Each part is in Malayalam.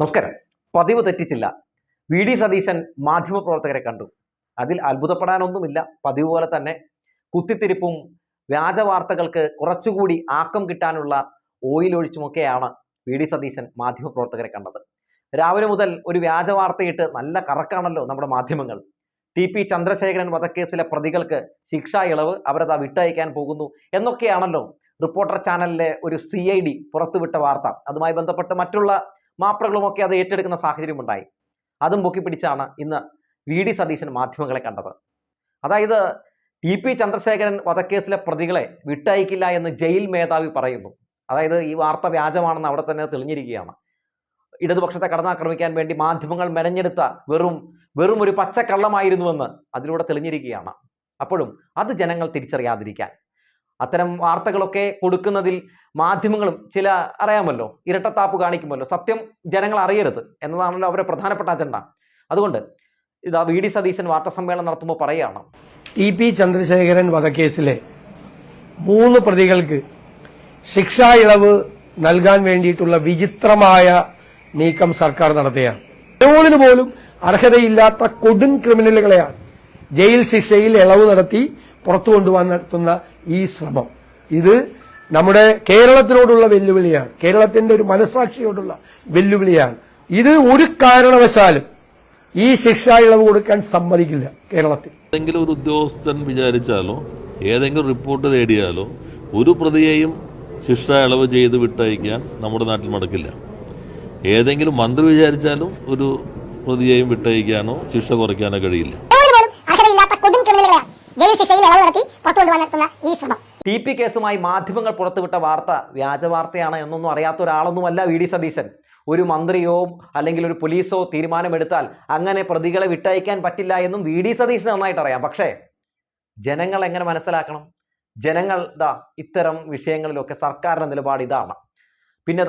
നമസ്കാരം. പതിവ് തെറ്റിച്ചില്ല. വി ഡി സതീശൻ മാധ്യമപ്രവർത്തകരെ കണ്ടു. അതിൽ അത്ഭുതപ്പെടാനൊന്നുമില്ല. പതിവ് പോലെ തന്നെ കുത്തിത്തിരിപ്പും വ്യാജ വാർത്തകൾക്ക് കുറച്ചുകൂടി ആക്കം കിട്ടാനുള്ള ഓയിലൊഴിച്ചുമൊക്കെയാണ് വി ഡി സതീശൻ മാധ്യമപ്രവർത്തകരെ കണ്ടത്. രാവിലെ മുതൽ ഒരു വ്യാജ വാർത്തയിട്ട് നല്ല കറക്കാണല്ലോ നമ്മുടെ മാധ്യമങ്ങൾ. ടി പി ചന്ദ്രശേഖരൻ വധക്കേസിലെ പ്രതികൾക്ക് ശിക്ഷാ ഇളവ് അവരത് വിട്ടയക്കാൻ പോകുന്നു എന്നൊക്കെയാണല്ലോ റിപ്പോർട്ടർ ചാനലിലെ ഒരു സി ഐ ഡി പുറത്തുവിട്ട വാർത്ത. അതുമായി ബന്ധപ്പെട്ട് മറ്റുള്ള മാപ്രകളുമൊക്കെ അത് ഏറ്റെടുക്കുന്ന സാഹചര്യമുണ്ടായി. അതും പൊക്കി പിടിച്ചാണ് ഇന്ന് വി ഡി സതീശൻ മാധ്യമങ്ങളെ കണ്ടത്. അതായത് ടി പി ചന്ദ്രശേഖരൻ വധക്കേസിലെ പ്രതികളെ വിട്ടയക്കില്ല എന്ന് ജയിൽ മേധാവി പറയുന്നു. അതായത് ഈ വാർത്ത വ്യാജമാണെന്ന് അവിടെ തന്നെ തെളിഞ്ഞിരിക്കുകയാണ്. ഇടതുപക്ഷത്തെ കടന്നാക്രമിക്കാൻ വേണ്ടി മാധ്യമങ്ങൾ മെനഞ്ഞെടുത്ത വെറും വെറും ഒരു പച്ചക്കള്ളമായിരുന്നുവെന്ന് അതിലൂടെ തെളിഞ്ഞിരിക്കുകയാണ്. അപ്പോഴും അത് ജനങ്ങൾ തിരിച്ചറിയാതിരിക്കാൻ അത്തരം വാർത്തകളൊക്കെ കൊടുക്കുന്നതിൽ മാധ്യമങ്ങളും ചില അറിയാമല്ലോ ഇരട്ടത്താപ്പ് കാണിക്കുമല്ലോ. സത്യം ജനങ്ങൾ അറിയരുത് എന്നതാണല്ലോ അവരുടെ പ്രധാനപ്പെട്ട അജണ്ട. അതുകൊണ്ട് ഇതാ വി ഡി സതീശൻ വാർത്താ സമ്മേളനം നടത്തുമ്പോൾ പറയുകയാണ്. ടി പി ചന്ദ്രശേഖരൻ വധക്കേസിലെ മൂന്ന് പ്രതികൾക്ക് ശിക്ഷാ ഇളവ് നൽകാൻ വേണ്ടിയിട്ടുള്ള വിചിത്രമായ നീക്കം സർക്കാർ നടത്തുകയാണ്. ഏതിന് പോലും അർഹതയില്ലാത്ത കൊടും ക്രിമിനലുകളെയാണ് ജയിൽ ശിക്ഷയിൽ ഇളവ് നടത്തി പുറത്തു കൊണ്ടുവന്ന ഈ ശ്രമം. ഇത് നമ്മുടെ കേരളത്തിനോടുള്ള വെല്ലുവിളിയാണ്. കേരളത്തിന്റെ ഒരു മനസാക്ഷിയോടുള്ള വെല്ലുവിളിയാണ്. ഇത് ഒരു കാരണവശാലും ഈ ശിക്ഷ ഇളവ് കൊടുക്കാൻ സമ്മതിക്കില്ല കേരളത്തിൽ. ഏതെങ്കിലും ഒരു ഉദ്യോഗസ്ഥൻ വിചാരിച്ചാലോ ഏതെങ്കിലും റിപ്പോർട്ട് തേടിയാലോ ഒരു പ്രതിയെയും ശിക്ഷ ഇളവ് ചെയ്ത് വിട്ടയക്കാൻ നമ്മുടെ നാട്ടിൽ നടക്കില്ല ഏതെങ്കിലും മന്ത്രി വിചാരിച്ചാലും ഒരു പ്രതിയെയും വിട്ടയക്കാനോ ശിക്ഷ കുറയ്ക്കാനോ കഴിയില്ല. ജയിൽ ശിക്ഷയിൽ ഇളവ് നടത്തി പുറത്തു കൊണ്ടുപോകാൻ നടത്തുന്ന ഈ ശ്രമം ടി പി കേസുമായി മാധ്യമങ്ങൾ പുറത്തുവിട്ട വാർത്ത വ്യാജ വാർത്തയാണ് എന്നൊന്നും അറിയാത്ത ഒരാളൊന്നുമല്ല വി ഡി സതീശൻ. ഒരു മന്ത്രിയോ അല്ലെങ്കിൽ ഒരു പോലീസോ തീരുമാനമെടുത്താൽ അങ്ങനെ പ്രതികളെ വിട്ടയക്കാൻ പറ്റില്ല എന്നും വി ഡി സതീശൻ നന്നായിട്ട് അറിയാം. പക്ഷേ ജനങ്ങൾ എങ്ങനെ മനസ്സിലാക്കണം? ജനങ്ങൾ ദാ ഇത്തരം വിഷയങ്ങളിലൊക്കെ സർക്കാരിന്റെ നിലപാട് ഇതാണ്. പിന്നെ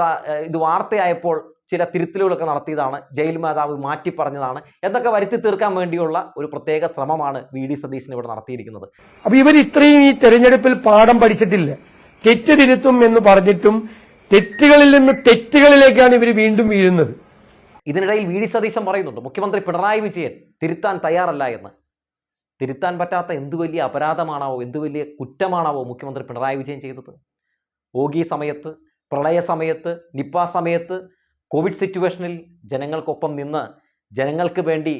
ഇത് വാർത്തയായപ്പോൾ ചില തിരുത്തലുകളൊക്കെ നടത്തിയതാണ്. ജയിൽ മാതാവ് മാറ്റി പറഞ്ഞതാണ്. എന്നൊക്കെ വരുത്തി തീർക്കാൻ വേണ്ടിയുള്ള ഒരു പ്രത്യേക ശ്രമമാണ് വി ഡി സതീശൻ ഇവിടെ നടത്തിയിരിക്കുന്നത്. അപ്പൊ ഇവർ ഇത്രയും ഈ തെരഞ്ഞെടുപ്പിൽ പാഠം പഠിച്ചിട്ടില്ല. തെറ്റ് തിരുത്തും എന്ന് പറഞ്ഞിട്ടും തെറ്റുകളിൽ നിന്ന് തെറ്റുകളിലേക്കാണ് ഇവർ വീണ്ടും വീഴുന്നത്. ഇതിനിടയിൽ വി ഡി സതീശൻ പറയുന്നുണ്ട് മുഖ്യമന്ത്രി പിണറായി വിജയൻ തിരുത്താൻ തയ്യാറല്ല എന്ന്. തിരുത്താൻ പറ്റാത്ത എന്ത് വലിയ അപരാധമാണാവോ എന്ത് വലിയ കുറ്റമാണാവോ മുഖ്യമന്ത്രി പിണറായി വിജയൻ ചെയ്തത്? ഓഗി സമയത്ത് പ്രളയ സമയത്ത് നിപ്പ സമയത്ത് കോവിഡ് സിറ്റുവേഷനിൽ ജനങ്ങൾക്കൊപ്പം നിന്ന് ജനങ്ങൾക്ക് വേണ്ടി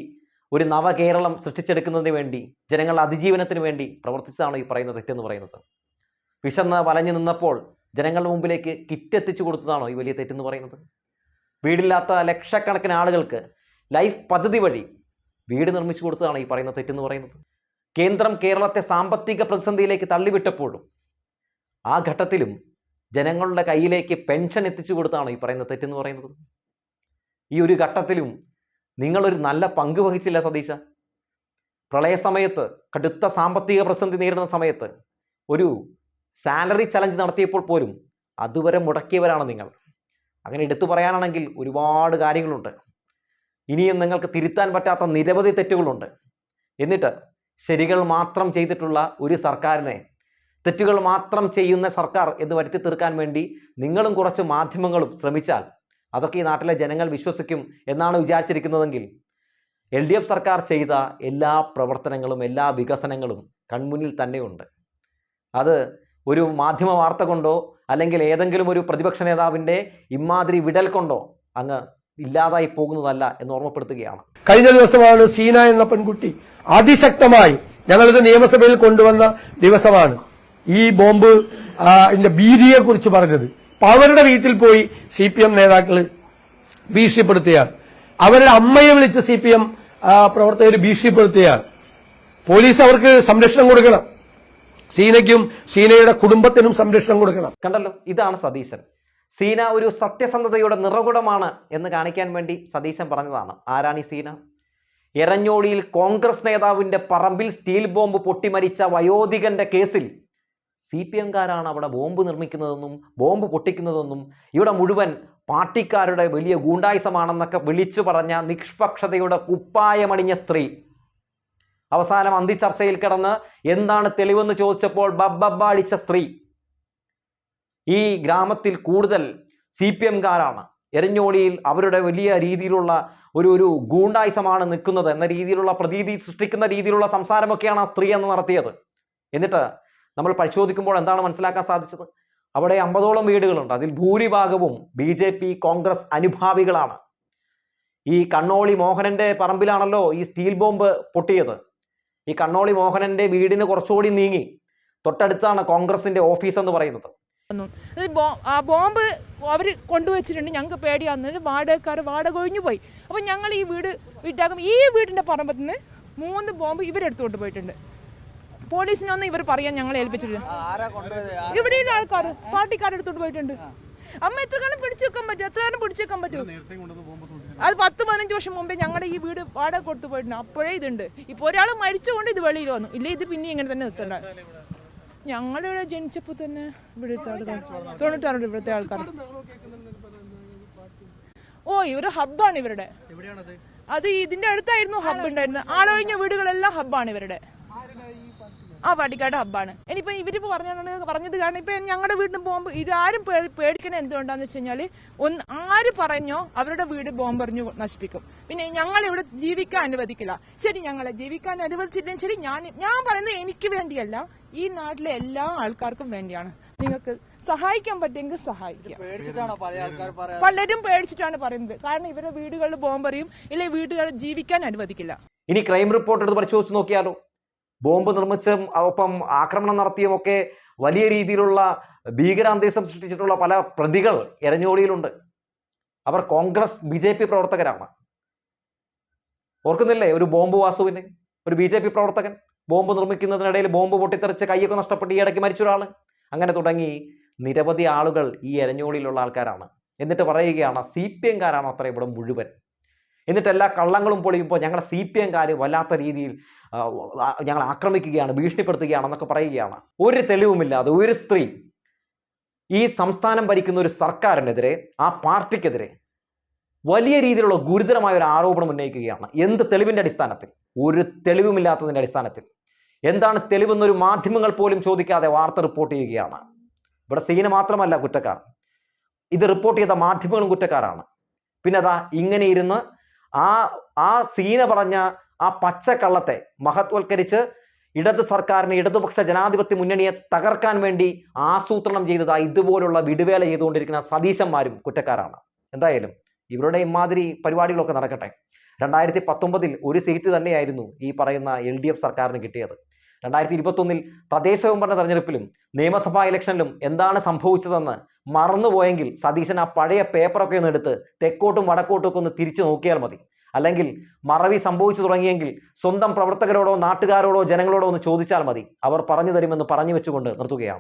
ഒരു നവകേരളം സൃഷ്ടിച്ചെടുക്കുന്നതിന് വേണ്ടി ജനങ്ങളുടെ അതിജീവനത്തിന് വേണ്ടി പ്രവർത്തിച്ചതാണ് ഈ പറയുന്ന തെറ്റെന്ന് പറയുന്നത്. വിശന്ന് വലഞ്ഞു നിന്നപ്പോൾ ജനങ്ങളുടെ മുമ്പിലേക്ക് കിറ്റ് എത്തിച്ചു കൊടുത്തതാണോ ഈ വലിയ തെറ്റെന്ന് പറയുന്നത്? വീടില്ലാത്ത ലക്ഷക്കണക്കിന് ആളുകൾക്ക് ലൈഫ് പദ്ധതി വഴി വീട് നിർമ്മിച്ചു കൊടുത്തതാണോ ഈ പറയുന്ന തെറ്റെന്ന് പറയുന്നത്. കേന്ദ്രം കേരളത്തെ സാമ്പത്തിക പ്രതിസന്ധിയിലേക്ക് തള്ളിവിട്ടപ്പോഴും ആ ഘട്ടത്തിലും ജനങ്ങളുടെ കയ്യിലേക്ക് പെൻഷൻ എത്തിച്ചു കൊടുത്താണോ ഈ പറയുന്ന തെറ്റെന്ന് പറയുന്നത്. ഈ ഒരു ഘട്ടത്തിലും നിങ്ങളൊരു നല്ല പങ്ക് വഹിച്ചില്ല സതീശ. പ്രളയ സമയത്ത് കടുത്ത സാമ്പത്തിക പ്രതിസന്ധി നേരിടുന്ന സമയത്ത് ഒരു സാലറി ചലഞ്ച് നടത്തിയപ്പോൾ പോലും അതുവരെ മുടക്കിയവരാണ് നിങ്ങൾ. അങ്ങനെ എടുത്തു പറയാനാണെങ്കിൽ ഒരുപാട് കാര്യങ്ങളുണ്ട്. ഇനിയും നിങ്ങൾക്ക് തിരുത്താൻ പറ്റാത്ത നിരവധി തെറ്റുകളുണ്ട്. എന്നിട്ട് ശരികൾ മാത്രം ചെയ്തിട്ടുള്ള ഒരു സർക്കാരിനെ തെറ്റുകൾ മാത്രം ചെയ്യുന്ന സർക്കാർ എന്ന് വരുത്തി തീർക്കാൻ വേണ്ടി നിങ്ങളും കുറച്ച് മാധ്യമങ്ങളും ശ്രമിച്ചാൽ അതൊക്കെ ഈ നാട്ടിലെ ജനങ്ങൾ വിശ്വസിക്കും എന്നാണ് വിചാരിച്ചിരിക്കുന്നതെങ്കിൽ എൽ ഡി എഫ് സർക്കാർ ചെയ്ത എല്ലാ പ്രവർത്തനങ്ങളും എല്ലാ വികസനങ്ങളും കൺമുന്നിൽ തന്നെയുണ്ട്. അത് ഒരു മാധ്യമ വാർത്ത കൊണ്ടോ അല്ലെങ്കിൽ ഏതെങ്കിലും ഒരു പ്രതിപക്ഷ നേതാവിന്റെ ഇമാതിരി വിടൽ കൊണ്ടോ അങ്ങ് ഇല്ലാതായി പോകുന്നതല്ല എന്ന് ഓർമ്മപ്പെടുത്തുകയാണ്. കഴിഞ്ഞ ദിവസമാണ് സീന എന്ന പെൺകുട്ടി അതിശക്തമായി ഞങ്ങളിത് നിയമസഭയിൽ കൊണ്ടുവന്ന ദിവസമാണ്. ഈ ബോംബ് ഭീതിയെ കുറിച്ച് പറഞ്ഞത്. അവരുടെ വീട്ടിൽ പോയി സി പി എം നേതാക്കൾ ഭീഷണിപ്പെടുത്തുകയാണ്. അവരുടെ അമ്മയെ വിളിച്ച് സി പി എം പ്രവർത്തകർ ഭീഷണിപ്പെടുത്തുകയാണ്. പോലീസ് അവർക്ക് സംരക്ഷണം കൊടുക്കണം. സീനയ്ക്കും സീനയുടെ കുടുംബത്തിനും സംരക്ഷണം കൊടുക്കണം. കണ്ടല്ലോ ഇതാണ് സതീശൻ. സീന ഒരു സത്യസന്ധതയുടെ നിറകുടമാണ് എന്ന് കാണിക്കാൻ വേണ്ടി സതീശൻ പറഞ്ഞതാണ്. ആരാണ് സീന? എരഞ്ഞോളിയിൽ കോൺഗ്രസ് നേതാവിന്റെ പറമ്പിൽ സ്റ്റീൽ ബോംബ് പൊട്ടിമരിച്ച വയോധികന്റെ കേസിൽ സി പി എംകാരാണ് അവിടെ ബോംബ് നിർമ്മിക്കുന്നതെന്നും ബോംബ് പൊട്ടിക്കുന്നതെന്നും ഇവിടെ മുഴുവൻ പാർട്ടിക്കാരുടെ വലിയ ഗൂണ്ടായുസമാണെന്നൊക്കെ വിളിച്ചു പറഞ്ഞ നിഷ്പക്ഷതയുടെ കുപ്പായമണിഞ്ഞ സ്ത്രീ. അവസാനം അന്തിച്ചർച്ചയിൽ കിടന്ന് എന്താണ് തെളിവെന്ന് ചോദിച്ചപ്പോൾ ബബ്ബബ്ബ അടിച്ച സ്ത്രീ. ഈ ഗ്രാമത്തിൽ കൂടുതൽ സി പി എംകാരാണ്. എരഞ്ഞോളിയിൽ അവരുടെ വലിയ രീതിയിലുള്ള ഒരു ഒരു ഗൂണ്ടായുസമാണ് നിൽക്കുന്നത് എന്ന രീതിയിലുള്ള പ്രതീതി സൃഷ്ടിക്കുന്ന രീതിയിലുള്ള സംസാരമൊക്കെയാണ് ആ സ്ത്രീ അന്ന് നടത്തിയത്. എന്നിട്ട് നമ്മൾ പരിശോധിക്കുമ്പോൾ എന്താണ് മനസ്സിലാക്കാൻ സാധിച്ചത്? അവിടെ അമ്പതോളം വീടുകളുണ്ട്. അതിൽ ഭൂരിഭാഗവും ബി ജെ പി കോൺഗ്രസ് അനുഭാവികളാണ്. ഈ കണ്ണോളി മോഹനന്റെ പറമ്പിലാണല്ലോ ഈ സ്റ്റീൽ ബോംബ് പൊട്ടിയത്. ഈ കണ്ണോളി മോഹനന്റെ വീടിന് കുറച്ചുകൂടി നീങ്ങി. തൊട്ടടുത്താണ് കോൺഗ്രസിന്റെ ഓഫീസ് എന്ന് പറയുന്നത്. ബോംബ് അവർ കൊണ്ടുവച്ചിട്ടുണ്ട്. ഞങ്ങൾക്ക് പേടിയാന്ന് വാടകക്കാർ വാടക ഒഴിഞ്ഞു പോയി. അപ്പോൾ ഞങ്ങൾ ഈ വീട് വിറ്റാക്കും. ഈ വീടിന്റെ പറമ്പത്ത് മൂന്ന് ബോംബ് ഇവരെടുത്തുകൊണ്ട് പോയിട്ടുണ്ട്. പോലീസിനൊന്നും ഇവർ പറയാൻ ഞങ്ങളെ ഏൽപ്പിച്ചിട്ടില്ല. ഇവിടെയുള്ള ആൾക്കാർ പാർട്ടിക്കാരെടുത്തോണ്ട് പോയിട്ടുണ്ട്. അമ്മ എത്ര കാലം പിടിച്ചു വെക്കാൻ പറ്റും? എത്ര കാലം പിടിച്ചു വെക്കാൻ പറ്റും? അത് പത്ത് പതിനഞ്ച് വർഷം മുമ്പേ ഞങ്ങളുടെ ഈ വീട് വാടക കൊടുത്തു പോയിട്ടുണ്ട്. അപ്പോഴേ ഇതുണ്ട്. ഇപ്പോൾ ഒരാൾ മരിച്ചുകൊണ്ട് ഇത് വെളിയിൽ വന്നു. ഇല്ല ഇത് പിന്നെ ഇങ്ങനെ തന്നെ നിൽക്കണ്ട. ഞങ്ങളിവിടെ ജനിച്ചപ്പോൾ തന്നെ ഇവിടുത്തെ ആൾക്കാർ തൊണ്ണൂറ്റാറുണ്ട് ഇവിടുത്തെ ആൾക്കാർ ഓ ഇവർ ഹബ്ബാണ് ഇവരുടെ. അത് ഇതിന്റെ അടുത്തായിരുന്നു ഹബ്ബ് ഉണ്ടായിരുന്നത്. ആളൊഴിഞ്ഞ വീടുകളെല്ലാം ഹബ്ബാണ് ഇവരുടെ. ആ പാട്ടിക്കാട് ഹബ്ബാണ്. ഇനിയിപ്പോ ഇവർ പറഞ്ഞ പറഞ്ഞത് കാരണം ഇപ്പൊ ഞങ്ങളുടെ വീടിന് ബോംബ് ഇതാരും പേടി- പേടിക്കണ എന്തുകൊണ്ടാന്ന് വെച്ച് കഴിഞ്ഞാൽ ഒന്ന് ആര് പറഞ്ഞോ അവരുടെ വീട് ബോംബെറിഞ്ഞു നശിപ്പിക്കും. പിന്നെ ഞങ്ങൾ ഇവിടെ ജീവിക്കാൻ അനുവദിക്കില്ല. ശരി ഞങ്ങളെ ജീവിക്കാൻ അനുവദിച്ചില്ലെങ്കിൽ ശരി ഞാൻ ഞാൻ പറയുന്നത് എനിക്ക് വേണ്ടിയല്ല. ഈ നാട്ടിലെ എല്ലാ ആൾക്കാർക്കും വേണ്ടിയാണ്. നിങ്ങൾക്ക് സഹായിക്കാൻ പറ്റുമെങ്കിൽ സഹായിക്കാം. പലരും പേടിച്ചിട്ടാണ് പറയുന്നത്. കാരണം ഇവരുടെ വീടുകളിൽ ബോംബെറിയും ഇല്ലെ വീടുകളിൽ ജീവിക്കാൻ അനുവദിക്കില്ല. ഇനി ക്രൈം റിപ്പോർട്ട് എടുത്ത് പരിശോധിച്ച് നോക്കിയാലോ? ബോംബ് നിർമ്മിച്ചും ഒപ്പം ആക്രമണം നടത്തിയും ഒക്കെ വലിയ രീതിയിലുള്ള ഭീകരാന്തരീക്ഷം സൃഷ്ടിച്ചിട്ടുള്ള പല പ്രതികൾ എരഞ്ഞോളിയിലുണ്ട്. അവർ കോൺഗ്രസ് ബി ജെ പി പ്രവർത്തകരാണ്. ഓർക്കുന്നില്ലേ? ഒരു ബോംബ് വാസുവിന് ഒരു ബി ജെ പി പ്രവർത്തകൻ ബോംബ് നിർമ്മിക്കുന്നതിനിടയിൽ ബോംബ് പൊട്ടിത്തെറിച്ച് കൈയൊക്കെ നഷ്ടപ്പെട്ട് ഈ ഇടയ്ക്ക് മരിച്ച ഒരാൾ അങ്ങനെ തുടങ്ങി നിരവധി ആളുകൾ ഈ എരഞ്ഞോളിയിലുള്ള ആൾക്കാരാണ്. എന്നിട്ട് പറയുകയാണ് സി പി എംകാരാണ് അത്ര ഇവിടെ മുഴുവൻ. എന്നിട്ട് എല്ലാ കള്ളങ്ങളും പൊളിയുമ്പോൾ ഞങ്ങളുടെ സി പി എംകാർ വല്ലാത്ത രീതിയിൽ ഞങ്ങൾ ആക്രമിക്കുകയാണ് ഭീഷണിപ്പെടുത്തുകയാണെന്നൊക്കെ പറയുകയാണ്. ഒരു തെളിവുമില്ലാതെ ഒരു സ്ത്രീ ഈ സംസ്ഥാനം ഭരിക്കുന്ന ഒരു സർക്കാരിനെതിരെ ആ പാർട്ടിക്കെതിരെ വലിയ രീതിയിലുള്ള ഗുരുതരമായ ഒരു ആരോപണം ഉന്നയിക്കുകയാണ്. എന്ത് തെളിവിന്റെ അടിസ്ഥാനത്തിൽ? ഒരു തെളിവുമില്ലാത്തതിന്റെ അടിസ്ഥാനത്തിൽ. എന്താണ് തെളിവെന്നൊരു മാധ്യമങ്ങൾ പോലും ചോദിക്കാതെ വാർത്ത റിപ്പോർട്ട് ചെയ്യുകയാണ്. ഇവിടെ സീന മാത്രമല്ല കുറ്റക്കാർ. ഇത് റിപ്പോർട്ട് ചെയ്ത മാധ്യമങ്ങളും കുറ്റക്കാരാണ്. പിന്നെ അതാ ഇങ്ങനെ ഇരുന്ന് ആ ആ സീന പറഞ്ഞ ആ പച്ചക്കള്ളത്തെ മഹത്വൽക്കരിച്ച് ഇടത് സർക്കാരിനെ ഇടതുപക്ഷ ജനാധിപത്യ മുന്നണിയെ തകർക്കാൻ വേണ്ടി ആസൂത്രണം ചെയ്തതാ ഇതുപോലുള്ള വിടുവേല ചെയ്തുകൊണ്ടിരിക്കുന്ന സതീശന്മാരും കുറ്റക്കാരാണ്. എന്തായാലും ഇവരുടെ ഇമാതിരി പരിപാടികളൊക്കെ നടക്കട്ടെ. രണ്ടായിരത്തി പത്തൊമ്പതിൽ ഒരു സീറ്റ് തന്നെയായിരുന്നു ഈ പറയുന്ന എൽ ഡി എഫ് സർക്കാരിന് കിട്ടിയത്. രണ്ടായിരത്തി ഇരുപത്തൊന്നിൽ തദ്ദേശ സ്വയംഭരണ തെരഞ്ഞെടുപ്പിലും നിയമസഭാ ഇലക്ഷനിലും എന്താണ് സംഭവിച്ചതെന്ന് മറന്നുപോയെങ്കിൽ സതീശൻ ആ പഴയ പേപ്പറൊക്കെ ഒന്ന് എടുത്ത് തെക്കോട്ടും വടക്കോട്ടും ഒക്കെ ഒന്ന് തിരിച്ചു നോക്കിയാൽ മതി. അല്ലെങ്കിൽ മറവി സംഭവിച്ചു തുടങ്ങിയെങ്കിൽ സ്വന്തം പ്രവർത്തകരോടോ നാട്ടുകാരോടോ ജനങ്ങളോടോ ഒന്ന് ചോദിച്ചാൽ മതി. അവർ പറഞ്ഞു തരുമെന്ന് പറഞ്ഞു വെച്ചുകൊണ്ട് നിർത്തുകയാണ്.